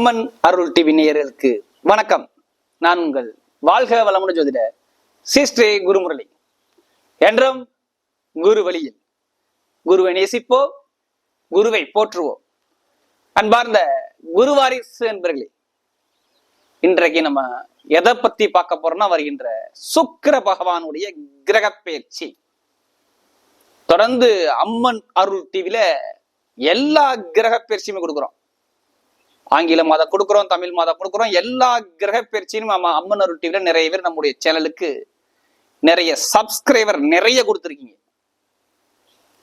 அம்மன் அருள் TV நேயர்களுக்கு வணக்கம். நான் உங்கள் வாழ்க வளமுடன் ஜோதிட சிஸ்ரே குருமுரளி. என்றும் குரு வழியில் குருவை நேசிப்போ குருவை போற்றுவோம். அன்பார்ந்த குருவாரிசு என்பர்களே இன்றைக்கு நம்ம எதை பத்தி பார்க்க போறோம்னா வருகின்ற சுக்கிர பகவானுடைய கிரக பயிற்சி. தொடர்ந்து அம்மன் அருள் டிவில எல்லா கிரக பயிற்சியுமே கொடுக்குறோம். ஆங்கில மாதம் கொடுக்குறோம் தமிழ் மாதம் கொடுக்குறோம் எல்லா கிரக பயிற்சியும் நம்ம அம்மன் அருள் டிவில நிறைய பேர் நம்முடைய சேனலுக்கு நிறைய சப்ஸ்கிரைபர் நிறைய கொடுத்துருக்கீங்க.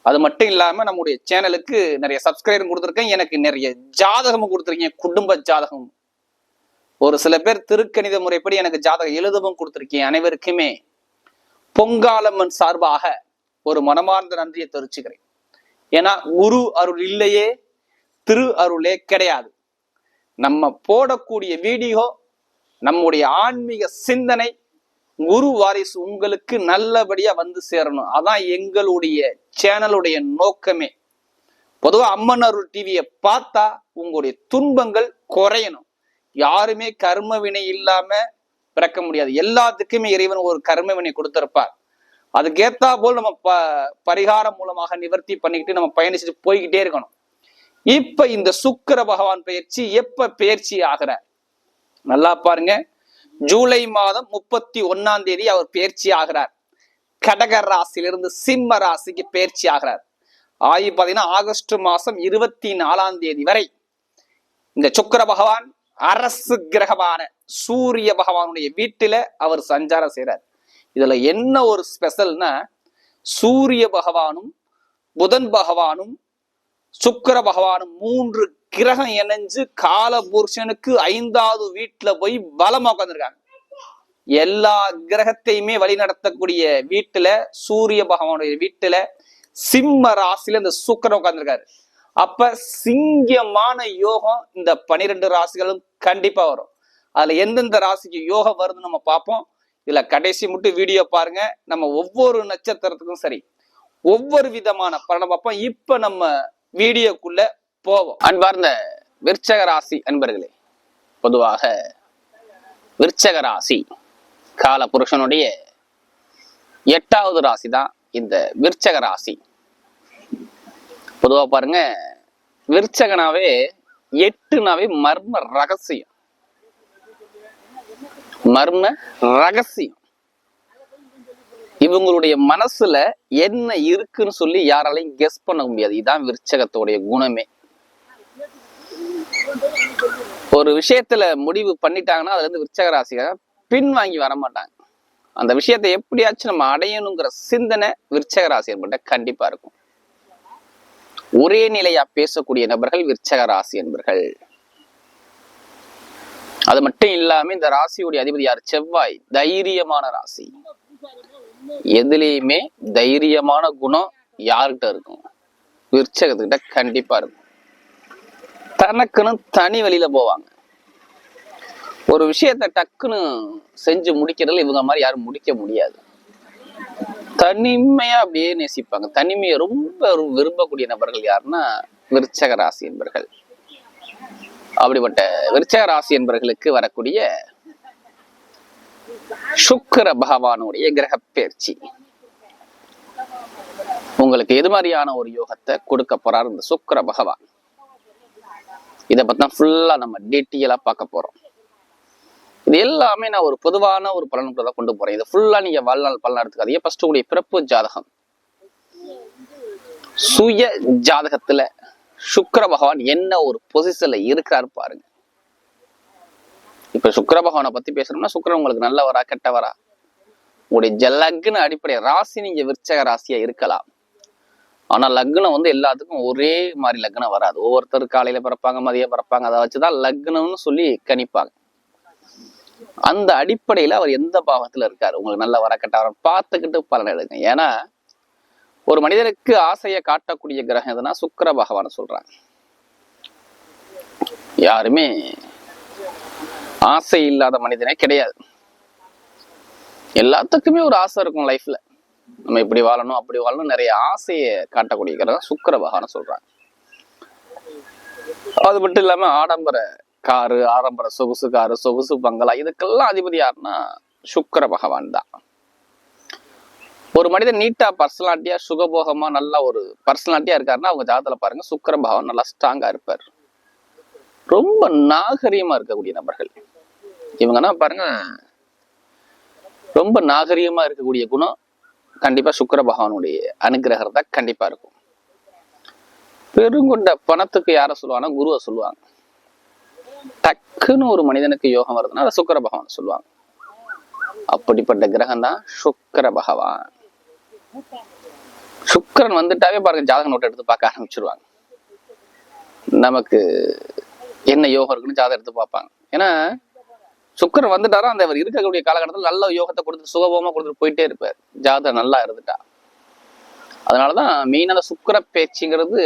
அது மட்டும் இல்லாம நம்முடைய சேனலுக்கு நிறைய சப்ஸ்கிரைபர் கொடுத்துருக்கேன். எனக்கு நிறைய ஜாதகமும் கொடுத்துருக்கீங்க குடும்ப ஜாதகம். ஒரு சில பேர் திருக்கணித முறைப்படி எனக்கு ஜாதகம் எழுதவும் கொடுத்துருக்கீங்க. அனைவருக்குமே பொங்காலம்மன் சார்பாக ஒரு மனமார்ந்த நன்றியை தெரிவிச்சுக்கிறேன். ஏன்னா குரு அருள் இல்லையே திரு அருளே கிடையாது. நம்ம போடக்கூடிய வீடியோ நம்முடைய ஆன்மீக சிந்தனை குரு வாரிசு உங்களுக்கு நல்லபடியா வந்து சேரணும். அதான் எங்களுடைய சேனலுடைய நோக்கமே. பொதுவாக அம்மன் அருள் டிவியை பார்த்தா உங்களுடைய துன்பங்கள் குறையணும். யாருமே கர்ம வினை இல்லாம பிறக்க முடியாது. எல்லாத்துக்குமே இறைவன் ஒரு கர்ம வினை கொடுத்திருப்பார். அதுக்கேத்தா போல் நம்ம ப பரிகாரம் மூலமாக நிவர்த்தி பண்ணிக்கிட்டு நம்ம பயணிச்சுட்டு போய்கிட்டே இருக்கணும். இப்ப இந்த சுக்கிர பகவான் பயிற்சி எப்ப பயிற்சி ஆகிறார் நல்லா பாருங்க. ஜூலை மாதம் முப்பத்தி ஒன்னாம் தேதி அவர் பயிற்சி ஆகிறார். கடக ராசியிலிருந்து சிம்ம ராசிக்கு பயிற்சி ஆகிறார். ஆகி பாத்தீங்கன்னா ஆகஸ்ட் மாசம் இருபத்தி நாலாம் தேதி வரை இந்த சுக்கிர பகவான் அரசு கிரகமான சூரிய பகவானுடைய வீட்டுல அவர் சஞ்சாரம் செய்கிறார் இதுல என்ன ஒரு ஸ்பெஷல்னா சூரிய பகவானும் புதன் பகவானும் சுக்கிர பகவானும் மூன்று கிரகம் இணைஞ்சு கால புருஷனுக்கு ஐந்தாவது வீட்டுல போய் பலமா உட்காந்துருக்காங்க எல்லா கிரகத்தையுமே வழி நடத்தக்கூடிய வீட்டுல சூரிய பகவானுடைய வீட்டுல சிம்ம ராசியில இந்த சுக்கரன் உட்காந்துருக்காரு அப்ப சிங்கமான யோகம் இந்த பனிரெண்டு ராசிகளும் கண்டிப்பா வரும். அதுல எந்தெந்த ராசிக்கு யோகம் வருதுன்னு நம்ம பார்ப்போம். இதுல கடைசி மட்டும் வீடியோ பாருங்க. நம்ம ஒவ்வொரு நட்சத்திரத்துக்கும் சரி. ஒவ்வொரு விதமான பலனை பார்ப்போம். இப்ப நம்ம வீடியோக்குள்ள போவோம். அன்பார்ந்த விருச்சக ராசி அன்பர்களே பொதுவாக விருச்சக ராசி கால புருஷனுடைய எட்டாவது ராசி தான் இந்த விருச்சக ராசி. பொதுவா பாருங்க விருச்சகனாவே எட்டுனாவே மர்ம ரகசியம். மர்ம ரகசியம். இவங்களுடைய மனசுல என்ன இருக்குன்னு சொல்லி யாராலையும் கெஸ் பண்ண முடியாது. இதான் விருச்சகத்தோடைய குணமே. ஒரு விஷயத்துல முடிவு பண்ணிட்டாங்கன்னா அதுல இருந்து விருச்சக ராசிக்காக பின் வாங்கி வர மாட்டாங்க. அந்த விஷயத்தை எப்படியாச்சும் நம்ம அடையணுங்கிற சிந்தனை விருச்சக ராசி கண்டிப்பா இருக்கும். ஒரே நிலையா பேசக்கூடிய நபர்கள் விருச்சக ராசி என்பர்கள். அது மட்டும் இல்லாம இந்த ராசியுடைய அதிபதி யார்? செவ்வாய் தைரியமான ராசி. எதுலேயுமே தைரியமான குணம் யார்கிட்ட இருக்கும்? விற்சகத்துக்கிட்ட கண்டிப்பா இருக்கும். தனக்குன்னு தனி வழியில போவாங்க. ஒரு விஷயத்த டக்குன்னு செஞ்சு முடிக்கிறதுல இவங்க மாதிரி யாரும் முடிக்க முடியாது. தனிமையா அப்படியே நேசிப்பாங்க. தனிமையை ரொம்ப விரும்பக்கூடிய நபர்கள் யாருன்னா விருச்சக ராசி என்பர்கள். அப்படிப்பட்ட விருச்சக ராசி என்பர்களுக்கு வரக்கூடிய சுக்கிர பகவானுடைய கிரக பயிற்சி உங்களுக்கு எது மாதிரியான ஒரு யோகத்தை கொடுக்க போறாரு இந்த சுக்கர பகவான்? இதை பத்தி ஃபுல்லா நம்ம டீட்டெயிலா பார்க்க போறோம். இது எல்லாமே நான் ஒரு பொதுவான ஒரு பலனுக்குள்ள தான் கொண்டு போறேன். இது ஃபுல்லா நீங்க வாழ்நாள் பலன் எடுத்துக்காதீங்க. ஃபர்ஸ்ட் உடைய பிறப்பு ஜாதகம். சுய ஜாதகத்துல சுக்கர பகவான் என்ன ஒரு பொசிஷன்ல இருக்கிறாரு பாருங்க. இப்ப சுக்கிர பகவானை பத்தி பேசணும்னா சுக்கரன் உங்களுக்கு நல்லவரா கெட்டவரா உங்களுடைய ஜ லக்ன அடிப்படை ராசி நீங்க விருச்சக ராசியா இருக்கலாம். ஆனா லக்னம் வந்து எல்லாத்துக்கும் ஒரே மாதிரி லக்னம் வராது. ஒவ்வொருத்தர் காலையில பிறப்பாங்க மதியம் பிறப்பாங்க அதை வச்சுதான் லக்னம்னு சொல்லி கணிப்பாங்க. அந்த அடிப்படையில அவர் எந்த பாவத்துல இருக்காரு? உங்களுக்கு நல்ல வர கெட்டவரை பார்த்துக்கிட்டு பலன் எடுங்க. ஏன்னா ஒரு மனிதனுக்கு ஆசையை காட்டக்கூடிய கிரகம் எதுனா சுக்கிர பகவான் சொல்றாங்க. யாருமே ஆசை இல்லாத மனிதனே கிடையாது. எல்லாத்துக்குமே ஒரு ஆசை இருக்கும் லைஃப்ல நம்ம இப்படி வாழணும் அப்படி வாழணும் நிறைய ஆசையை காட்டக்கூடிய கிரகம் சுக்கிர பகவான் சொல்றாங்க. அது மட்டும் இல்லாம ஆடம்பர காரு ஆடம்பர சொகுசு காரு சொகுசு பங்களா இதுக்கெல்லாம் அதிபதி யாருன்னா சுக்கர பகவான் தான். ஒரு மனிதன் நீட்டா பர்சனாலிட்டியா சுகபோகமா நல்லா ஒரு பர்சனாலிட்டியா இருக்காருன்னா அவங்க ஜாதத்துல பாருங்க சுக்கர பகவான் நல்லா ஸ்ட்ராங்கா இருப்பார். ரொம்ப நாகரீகமா இருக்கக்கூடிய நபர்கள். இவங்கன்னா பாருங்க ரொம்ப நாகரீகமா இருக்கக்கூடிய குணம் கண்டிப்பா சுக்கர பகவானுடைய அனுகிரகம் தான் கண்டிப்பா இருக்கும். பெருங்கொண்ட பணத்துக்கு யார சொல்லுவாங்கன்னா குருவை சொல்லுவாங்க. டக்குன்னு ஒரு மனிதனுக்கு யோகம் வருதுன்னா அதை சுக்கர பகவான் சொல்லுவாங்க. அப்படிப்பட்ட கிரகம் தான் சுக்கர பகவான். சுக்கரன் வந்துட்டாவே பாருங்க ஜாதக நோட்டை எடுத்து பார்க்க ஆரம்பிச்சிருவாங்க. நமக்கு என்ன யோகம் இருக்குன்னு ஜாதகம் எடுத்து பார்ப்பாங்க. ஏன்னா சுக்கிரன் வந்துட்டாரோ அந்த அவர் இருக்கக்கூடிய காலகட்டத்தில் நல்ல யோகத்தை கொடுத்து சுகபோகமாக கொடுத்துட்டு போயிட்டே இருப்பார். ஜாதகம் நல்லா இருந்துட்டா. அதனாலதான் மெயினான சுக்கிர பேச்சுங்கிறது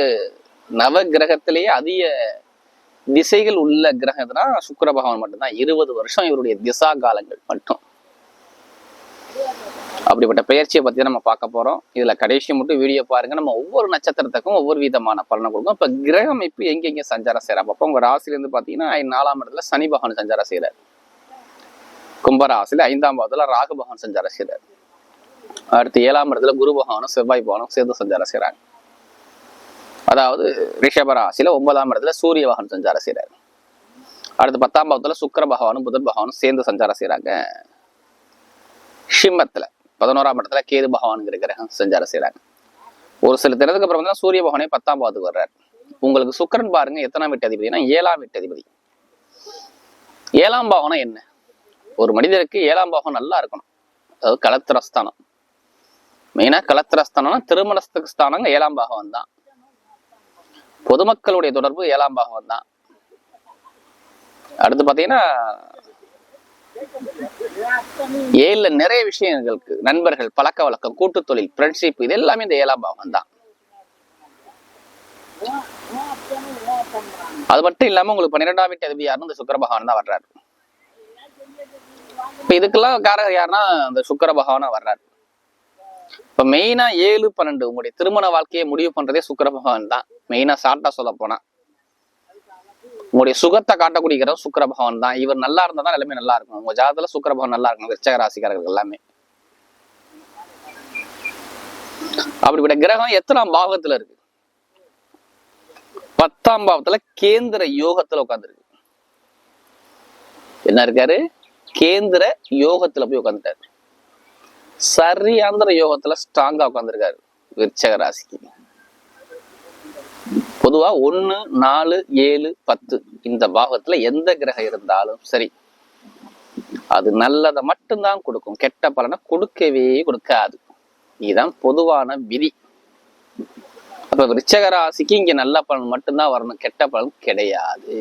நவ கிரகத்திலேயே அதிக திசைகள் உள்ள கிரகம்னா சுக்கர பகவான் மட்டும்தான். இருபது வருஷம் இவருடைய திசா காலங்கள் மட்டும். அப்படிப்பட்ட பெயர்ச்சியை பத்தி நம்ம பார்க்க போகிறோம் இதுல கடைசி மட்டும் வீடியோ பாருங்க. நம்ம ஒவ்வொரு நட்சத்திரத்துக்கும் ஒவ்வொரு விதமான பலனை கொடுக்கும். இப்போ கிரக அமைப்பு எங்கெங்கே சஞ்சாரம் செய்யறா அப்போ உங்க ராசிலேருந்து இருந்து பாத்தீங்கன்னா நாலாம் இடத்துல சனி பகவான் சஞ்சாரம் செய்கிறார் கும்பராசில ஐந்தாம் பாவத்துல ராகு பகவான் சஞ்சாரம் செய்கிறார் அடுத்து ஏழாம் இடத்துல குரு பகவானும் செவ்வாய் பகவானும் சேர்ந்து சஞ்சாரம் செய்கிறாங்க அதாவது ரிஷபராசியில் ஒன்பதாம் இடத்துல சூரிய பகவான் சஞ்சாரம் செய்கிறார் அடுத்து பத்தாம் பாவத்துல சுக்கர பகவானும் புதன் பகவானும் சேர்ந்து சஞ்சாரம் செய்யறாங்க சிம்மத்துல பதினோராம் இடத்துல கேது பகவானுங்கிற கிரகம் சஞ்சாரம் செய்யறாங்க ஒரு சில தினத்துக்கு அப்புறம் தான் சூரிய பகவானே பத்தாம் பாவத்துக்கு வர்றார். உங்களுக்கு சுக்கரன் பாருங்க எத்தனாம் வீட்டு அதிபதினா ஏழாம் வீட்டு அதிபதி. ஏழாம் பாவம்னா என்ன? ஒரு மனிதருக்கு ஏழாம் பாவம் நல்லா இருக்கணும். அதாவது கலத்திரஸ்தானம். மெயினா கலத்திரஸ்தானம்னா திருமணத்துக்கு ஸ்தானங்க ஏழாம் பாகம் தான். பொதுமக்களுடைய தொடர்பு ஏழாம் பாகம் தான். அடுத்து பாத்தீங்கன்னா ஏழுல நிறைய விஷயங்களுக்கு நண்பர்கள் பழக்க வழக்கம் கூட்டு தொழில் ஃப்ரெண்ட்ஷிப் இது எல்லாமே இந்த ஏழாம் பாவம் தான். அது மட்டும் இல்லாம உங்களுக்கு பன்னிரெண்டாம் வீட்டு அதிபதி யாருன்னு இந்த சுக்கர பகவான் தான் வர்றாரு. இப்ப இதுக்கெல்லாம் காரகர் யாருன்னா இந்த சுக்கர பகவானா வர்றாரு. இப்ப மெயினா ஏழு பன்னெண்டு உங்களுடைய திருமண வாழ்க்கையை முடிவு பண்றதே சுக்கர பகவான் தான். மெயினா சாட்டா சொல்ல போனா. உங்களுடைய சுகத்தை காட்டக்கூடிய கிரகம் சுக்கர பகவான் தான். இவர் நல்லா இருந்தா தான் எல்லாமே நல்லா இருக்கும். உங்க ஜாதத்துல சுக்கர பகவான் நல்லா இருக்கும் விருச்சக ராசிக்காரர்கள் எல்லாமே. அப்படிப்பட்ட கிரகம் எத்தனாம் பாவத்துல இருக்கு? பத்தாம் பாவத்துல கேந்திர யோகத்துல உட்காந்துருக்கு என்ன இருக்காரு? கேந்திர யோகத்துல போய் உட்காந்துட்டாரு சரியாந்திர யோகத்துல ஸ்ட்ராங்கா உட்காந்துருக்காரு விருச்சக ராசிக்கு. பொதுவா ஒன்னு நாலு ஏழு பத்து இந்த பாகத்துல எந்த கிரகம் இருந்தாலும் சரி. அது நல்லதை மட்டும்தான் கொடுக்கும். கெட்ட பலனை கொடுக்கவே கொடுக்காது. இதுதான் பொதுவான விதி. அப்ப விருச்சக ராசிக்கு இங்க நல்ல பலன் மட்டும்தான் வரணும். கெட்ட பலன் கிடையாது.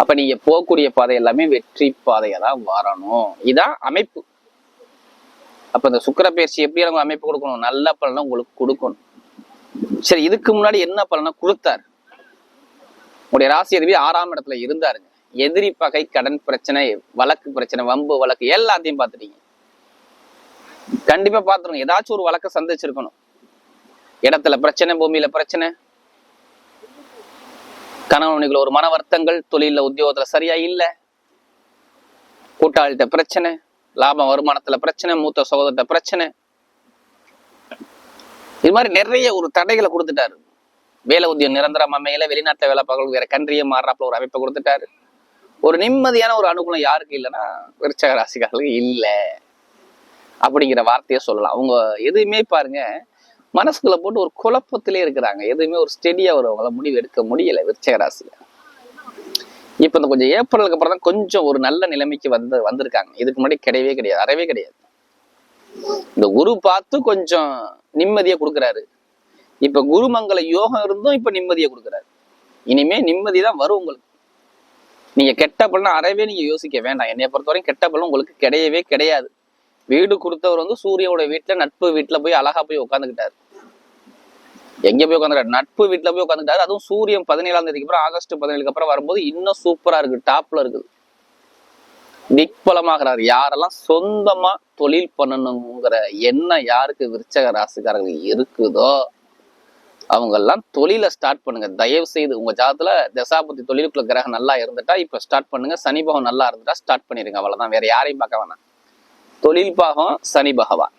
அப்ப நீங்க போகக்கூடிய பாதை எல்லாமே வெற்றி பாதையை தான் வரணும். இதான் அமைப்பு. அப்ப இந்த சுக்கர பயிற்சி எப்படி நம்ம அமைப்பு கொடுக்கணும்? நல்ல பலனை உங்களுக்கு கொடுக்கணும். சரி இதுக்கு முன்னாடி என்ன பலனை கொடுத்தார்? உங்களுடைய ராசி அதிபதி ஆறாம் இடத்துல இருந்தாருங்க. எதிரி பகை கடன் பிரச்சனை வழக்கு பிரச்சனை வம்பு வழக்கு எல்லாத்தையும் பார்த்துட்டீங்க. கண்டிப்பா பார்த்துருங்க ஏதாச்சும் ஒரு வழக்க சந்திச்சிருக்கணும். இடத்துல பிரச்சனை பூமியில பிரச்சனை. கணவனுக்குள்ள ஒரு மன வருத்தங்கள் தொழில உத்தியோகத்துல சரியா இல்ல. கூட்டாளிட்ட பிரச்சனை லாபம் வருமானத்துல பிரச்சனை மூத்த சகோதரத்த பிரச்சனை. இது மாதிரி நிறைய ஒரு தடைகளை கொடுத்துட்டாரு. வேலை உத்தியம் நிரந்தரம் அமையல வெளிநாட்டுல வேலை பார்க்க வேற கன்றியை மாறுறாப்புல ஒரு அமைப்பை கொடுத்துட்டாரு. ஒரு நிம்மதியான ஒரு அனுகூலம் யாருக்கு இல்லைன்னா விருச்சக ராசிக்காரர்களுக்கு இல்லை. அப்படிங்கிற வார்த்தையை சொல்லலாம். அவங்க எதுவுமே பாருங்க மனசுக்குள்ள போட்டு ஒரு குழப்பத்திலே இருக்கிறாங்க. எதுவுமே ஒரு ஸ்டெடியா ஒரு அவங்கள முடிவு எடுக்க முடியல விருச்சக ராசியில. இப்ப இந்த கொஞ்சம் ஏப்ரலுக்கு அப்புறம் தான் கொஞ்சம் ஒரு நல்ல நிலைமைக்கு வந்து வந்திருக்காங்க. இதுக்கு முன்னாடி கிடையவே கிடையாது அறவே கிடையாது. இந்த குரு பார்த்து கொஞ்சம் நிம்மதியை கொடுக்குறாரு. இப்ப குருமங்கல யோகம் இருந்தும் இப்ப நிம்மதியை கொடுக்குறாரு. இனிமே நிம்மதி தான் வரும் உங்களுக்கு. நீங்க கெட்ட பலன் அறவே நீங்க யோசிக்க வேண்டாம். என்னைய பொறுத்தவரைக்கும் கெட்ட பலன் உங்களுக்கு கிடையவே கிடையாது. வீடு கொடுத்தவர் வந்து சூரியனோட வீட்டுல நட்பு வீட்டுல போய் அழகா போய் உட்காந்துக்கிட்டாரு எங்க போய் உட்காந்துட்டாரு நட்பு வீட்டுல போய் உட்காந்துட்டாரு அதுவும் சூரியன் பதினேழாம் தேதிக்கு அப்புறம் ஆகஸ்ட் பதினேழுக்கு அப்புறம் வரும்போது இன்னும் சூப்பரா இருக்கு டாப்ல இருக்குது. திக்பலமாகிறார் யாரெல்லாம் சொந்தமா தொழில் பண்ணணுங்கிற எண்ணம் யாருக்கு விருச்சக ராசிக்காரர்கள் இருக்குதோ அவங்க எல்லாம் தொழிலை ஸ்டார்ட் பண்ணுங்க. தயவு செய்து உங்க ஜாதத்துல தசாபதி தொழிலுக்குள்ள கிரகம் நல்லா இருந்துட்டா இப்ப ஸ்டார்ட் பண்ணுங்க. சனிபகம் நல்லா இருந்துட்டா ஸ்டார்ட் பண்ணிருங்க. அவ்வளவுதான். வேற யாரையும் பார்க்க வேணாம். தொழில் பாகம் சனி பகவான்.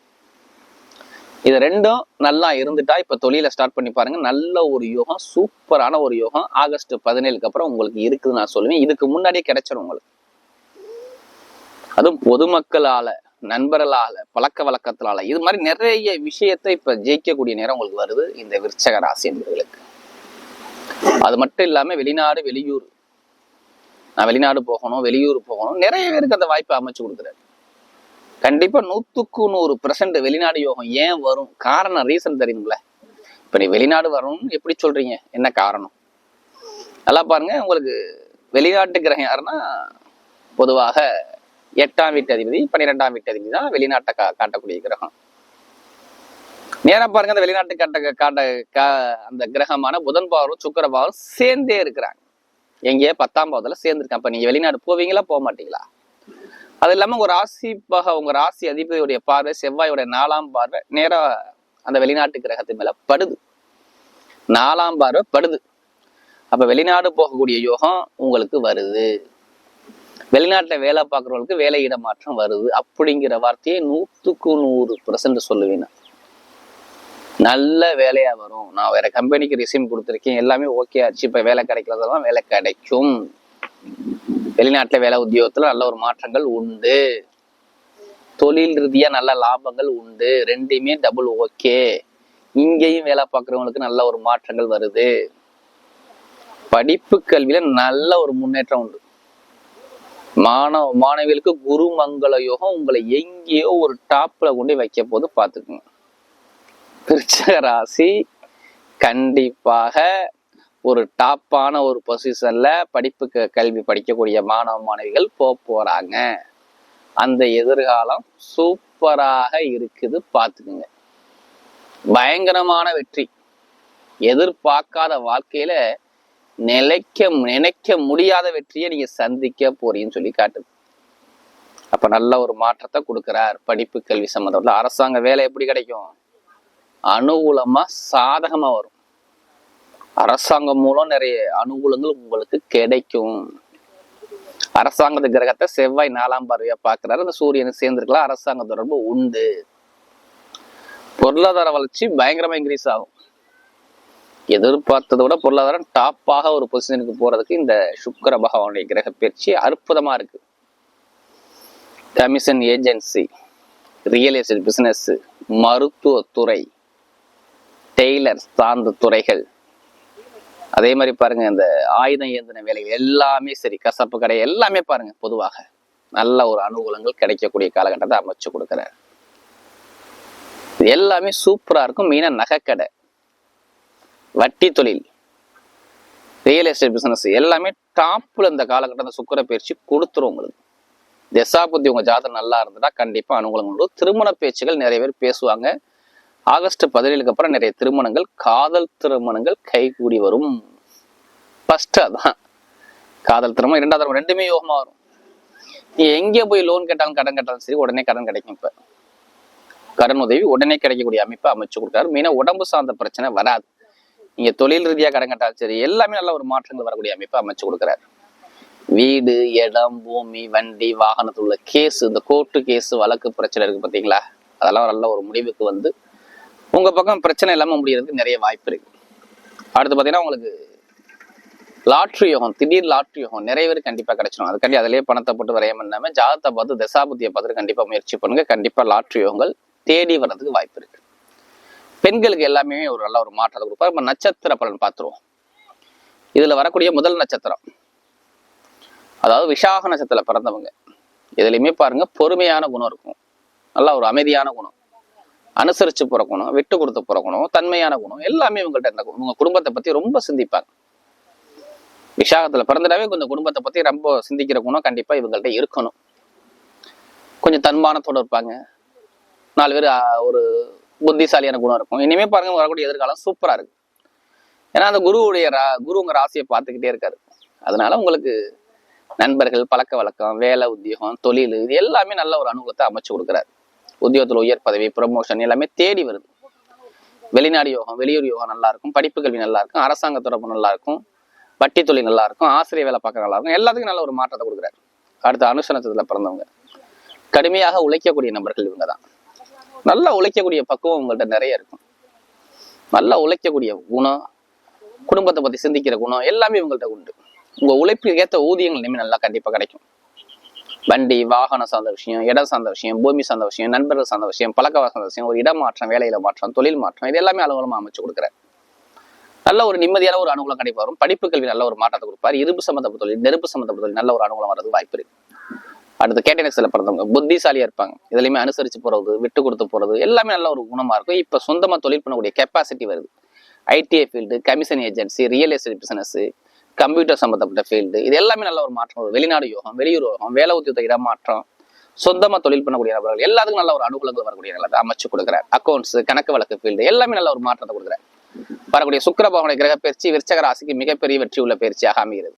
இது ரெண்டும் நல்லா இருந்துட்டா இப்ப தொழிலை ஸ்டார்ட் பண்ணி பாருங்க. நல்ல ஒரு யோகம் சூப்பரான ஒரு யோகம். ஆகஸ்ட் பதினேழுக்கு அப்புறம் உங்களுக்கு இருக்குதுன்னு நான் சொல்லுவேன். இதுக்கு முன்னாடியே கிடைச்சிடும் உங்களுக்கு. அதுவும் பொதுமக்களால நண்பர்களால பழக்க வழக்கத்தால இது மாதிரி நிறைய விஷயத்தை இப்ப ஜெயிக்கக்கூடிய நேரம் உங்களுக்கு வருது இந்த விருச்சக ராசி என்பவர்களுக்கு. அது மட்டும் இல்லாம வெளிநாடு வெளியூர். நான் வெளிநாடு போகணும் வெளியூர் போகணும். நிறைய பேருக்கு அந்த வாய்ப்பை அமைச்சு கொடுக்குறாரு. கண்டிப்பா நூத்துக்கு நூறு பெர்சன்ட் வெளிநாடு யோகம் ஏன் வரும்? காரணம் ரீசன் தெரியுங்களே இப்ப நீ வெளிநாடு வரணும்னு எப்படி சொல்றீங்க? என்ன காரணம்? நல்லா பாருங்க. உங்களுக்கு வெளிநாட்டு கிரகம் யாருன்னா பொதுவாக எட்டாம் வீட்டு அதிபதி பன்னிரெண்டாம் வீட்டு அதிபதி தான் வெளிநாட்டை கா காட்டக்கூடிய கிரகம். நேரம் பாருங்க அந்த வெளிநாட்டு காட்ட காட்ட க அந்த கிரகமான புதன் பாவரும் சுக்கர பாவரும் சேர்ந்தே இருக்கிறாங்க. எங்கேயே பத்தாம் பாவத்துல சேர்ந்துருக்காங்க. அப்ப நீங்க வெளிநாடு போவீங்களா போக மாட்டீங்களா? அது இல்லாம உங்க ராசி பக உங்க ராசி அதிபதியுடைய பார்வை செவ்வாயோட நாலாம் பார்வை நேரா அந்த வெளிநாட்டு கிரகத்து மேல படுது. நாலாம் பார்வை படுது. அப்ப வெளிநாடு போகக்கூடிய யோகம் உங்களுக்கு வருது. வெளிநாட்டில் வேலை பார்க்குறவங்களுக்கு வேலை இடமாற்றம் வருது அப்படிங்கிற வார்த்தையை நூற்றுக்கு நூறு பர்சன்ட் சொல்லுவேன் நல்ல வேலையாக வரும். நான் வேற கம்பெனிக்கு ரிசீம் கொடுத்துருக்கேன். எல்லாமே ஓகே ஆச்சு. இப்போ வேலை கிடைக்கிறதெல்லாம் வேலை கிடைக்கும். வெளிநாட்டில் வேலை உத்தியோகத்தில் நல்ல ஒரு மாற்றங்கள் உண்டு. தொழில் ரீதியாக நல்ல லாபங்கள் உண்டு. ரெண்டுமே டபுள் ஓகே இங்கேயும் வேலை பார்க்குறவங்களுக்கு நல்ல ஒரு மாற்றங்கள் வருது. படிப்பு கல்வியில் நல்ல ஒரு முன்னேற்றம் உண்டு. மாணவ மாணவிகளுக்கு குரு மங்கள யோகம் உங்களை எங்கேயோ ஒரு டாப்ல கொண்டு வைக்க போது பார்த்துக்குங்க. விருச்சக ராசி கண்டிப்பாக ஒரு டாப்பான ஒரு பொசிஷன்ல படிப்பு க- கல்வி படிக்கக்கூடிய மாணவ மாணவிகள் போக போறாங்க. அந்த எதிர்காலம் சூப்பராக இருக்குது பார்த்துக்குங்க. பயங்கரமான வெற்றி. எதிர்பார்க்காத வாழ்க்கையில நிலைக்க நினைக்க முடியாத வெற்றியை நீங்க சந்திக்க போறீங்கன்னு சொல்லி காட்டுது. அப்ப நல்ல ஒரு மாற்றத்தை கொடுக்கிறார் படிப்பு கல்வி சம்மந்தப்பட்ட. அரசாங்க வேலை எப்படி கிடைக்கும்? அனுகூலமா சாதகமா வரும். அரசாங்கம் மூலம் நிறைய அனுகூலங்கள் உங்களுக்கு கிடைக்கும். அரசாங்கத்து கிரகத்தை செவ்வாய் நாலாம் பார்வையா பாக்குறாரு அந்த சூரியன் சேர்ந்திருக்கலாம். அரசாங்க தொடர்பு உண்டு. பொருளாதார வளர்ச்சி பயங்கரமா இன்க்ரீஸ் ஆகும். எதிர்பார்த்ததை விட பொருளாதாரம் டாப்பாக ஒரு பொசிஷனுக்கு போறதுக்கு இந்த சுக்கர பகவானுடைய கிரக பயிற்சி அற்புதமா இருக்கு. Commission agency real estate business மருத்துவத்துறை டெய்லர் சார்ந்த துறைகள். அதே மாதிரி பாருங்க இந்த ஆயுதம் ஏந்தின வேலைகள் எல்லாமே சரி கசப்பு கடை எல்லாமே பாருங்க பொதுவாக. நல்ல ஒரு அனுகூலங்கள் கிடைக்கக்கூடிய காலகட்டத்தை அமைச்சு கொடுக்குறாரு. எல்லாமே சூப்பரா இருக்கும். மெயினா நகைக்கடை. வட்டி தொழில் ரியல் எஸ்டேட் பிஸ்னஸ் எல்லாமே டாப்பில் இந்த காலகட்டத்தில் சுக்கர பயிற்சி கொடுத்துரும் உங்களுக்கு. தசாபுத்தி உங்கள் ஜாதகம் நல்லா இருந்ததா கண்டிப்பாக அனுகூலங்களோட திருமண பேச்சுகள் நிறைய பேர் பேசுவாங்க. ஆகஸ்ட் பதினேழுக்கு அப்புறம் நிறைய திருமணங்கள் காதல் திருமணங்கள் கைகூடி வரும். ஃபர்ஸ்ட் அதான். காதல் திருமணம் இரண்டாவது திருமணம் ரெண்டுமே யோகமாக வரும். நீ எங்கே போய் லோன் கேட்டாலும் கடன் கேட்டாலும் சரி உடனே கடன் கிடைக்கும் இப்போ. கடன் உதவி உடனே கிடைக்கக்கூடிய அமைப்பை அமைச்சு கொடுத்தாரு மெயினாக உடம்பு சார்ந்த பிரச்சனை வராது. நீங்க தொழில் ரீதியா கடன் கட்டாலும் சரி எல்லாமே நல்ல ஒரு மாற்றங்கள் வரக்கூடிய அமைப்பை அமைச்சு கொடுக்குறாரு. வீடு இடம் பூமி வண்டி வாகனத்துல உள்ள கேஸ் இந்த கோர்ட்டு கேஸ் வழக்கு பிரச்சனை இருக்கு பாத்தீங்களா? அதெல்லாம் நல்ல ஒரு முடிவுக்கு வந்து உங்க பக்கம் பிரச்சனை இல்லாம முடியறதுக்கு நிறைய வாய்ப்பு இருக்கு. அடுத்து பாத்தீங்கன்னா உங்களுக்கு லாட்ரி யோகம் திடீர் லாட்ரி யோகம் நிறைய பேர் கண்டிப்பா கிடைச்சிடும் அதுக்காண்டி அதிலேயே பணத்தை போட்டு வரையாம இல்லாமல் ஜாதகத்தை பார்த்து தசாபுத்தியை பார்த்துட்டு கண்டிப்பா முயற்சி பண்ணுங்க. கண்டிப்பா லாட்ரி யோகங்கள் தேடி வர்றதுக்கு வாய்ப்பு இருக்கு. பெண்களுக்கு எல்லாமே ஒரு நல்ல ஒரு மாற்றத்தை கொடுப்பார். நம்ம நட்சத்திர பலன் பார்த்துருவோம். இதுல வரக்கூடிய முதல் நட்சத்திரம். அதாவது விசாக நட்சத்திரத்தில் பிறந்தவங்க. இதுலையுமே பாருங்க பொறுமையான குணம் இருக்கும். நல்ல ஒரு அமைதியான குணம். அனுசரிச்சு பிறக்கணும் விட்டு கொடுத்து பிறக்கணும் தன்மையான குணம் எல்லாமே இவங்கள்ட்ட இருந்த குணம். உங்க குடும்பத்தை பத்தி ரொம்ப சிந்திப்பாங்க. விசாகத்துல பிறந்துட்டாவே கொஞ்சம் குடும்பத்தை பத்தி ரொம்ப சிந்திக்கிற குணம் கண்டிப்பா இவங்கள்ட்ட இருக்கணும். கொஞ்சம் தன்மானத்தோட இருப்பாங்க. நாலு பேர் ஒரு புத்திசாலியான குணம் இருக்கும். இனிமே பாருங்க வரக்கூடிய எதிர்காலம் சூப்பரா இருக்கு. ஏன்னா அந்த குருவுடைய ரா குரு உங்க ராசியை பார்த்துக்கிட்டே இருக்காரு. அதனால உங்களுக்கு நண்பர்கள் பழக்க வழக்கம் வேலை உத்தியோகம் தொழில் இது எல்லாமே நல்ல ஒரு அனுகூலத்தை அமைச்சு கொடுக்குறாரு. உத்தியோகத்துல உயர் பதவி ப்ரொமோஷன் எல்லாமே தேடி வருது. வெளிநாடு யோகம் வெளியூர் யோகம் நல்லா இருக்கும். படிப்பு கல்வி நல்லா இருக்கும். அரசாங்க தொடர்பு நல்லா இருக்கும். வட்டி தொழில் நல்லா இருக்கும். ஆசிரியர் வேலை பார்க்க நல்லா இருக்கும். எல்லாத்துக்கும் நல்ல ஒரு மாற்றத்தை கொடுக்குறாரு. அடுத்த அனுசனத்தில் பிறந்தவங்க. கடுமையாக உழைக்கக்கூடிய நபர்கள் இவங்க தான் நல்லா உழைக்கக்கூடிய பக்குவம் உங்கள்கிட்ட நிறைய இருக்கும். நல்லா உழைக்கக்கூடிய குணம் குடும்பத்தை பத்தி சிந்திக்கிற குணம் எல்லாமே உங்கள்கிட்ட உண்டு. உங்க உழைப்புக்கு ஏற்ற ஊதியங்கள் இனிமேல் நல்லா கண்டிப்பா கிடைக்கும். வண்டி வாகனம் சார்ந்த விஷயம் இடம் சார்ந்த விஷயம் பூமி சார்ந்த விஷயம் நண்பர்கள் சார்ந்த விஷயம் பழக்க சார்ந்த விஷயம் ஒரு இடம் மாற்றம் வேலையில மாற்றம் தொழில் மாற்றம் இது எல்லாமே அலுவலமா அமைச்சு கொடுக்குறாரு நல்ல ஒரு நிம்மதியான ஒரு அனுகூலம் கண்டிப்பா வரும். படிப்பு கல்வி நல்ல ஒரு மாற்றத்தை கொடுப்பாரு. இரும்பு சம்மந்தப்பட்ட தொழில் நெருப்பு சம்மந்தப்பட்ட தொழில் நல்ல ஒரு அனுகூலம் வரது வாய்ப்பு இருக்கு. அடுத்து கேட்டனக்ஸ்ல பிறந்தவங்க புத்திசாலியாக இருப்பாங்க. இதுலையுமே அனுசரித்து போறது விட்டு கொடுத்து போறது எல்லாமே நல்ல ஒரு குணமாக இருக்கும். இப்போ சொந்தமாக தொழில் பண்ணக்கூடிய கெப்பாசிட்டி வருது. ITI field commission agency real estate business computer சம்மந்தப்பட்ட ஃபீல்டு இது எல்லாமே நல்ல ஒரு மாற்றம். வரும் வெளிநாடு யோகம் வெளியூர் யோகம் வேலை உத்தியோக இடமாற்றம் சொந்தமாக தொழில் பண்ணக்கூடிய நபர்கள் எல்லாத்துக்கும் நல்ல ஒரு அனுகூலங்கள் வரக்கூடிய நல்லதை அமைச்சு கொடுக்குறாரு. அக்கௌண்ட்ஸ் கணக்கு வழக்கு ஃபீல்டு எல்லாமே நல்ல ஒரு மாற்றத்தை கொடுக்குறாரு. வரக்கூடிய சுக்கரபவனுடைய கிரக பயிற்சி விருச்சக ராசிக்கு மிகப்பெரிய வெற்றி உள்ள பயிற்சியாக அமைகிறது.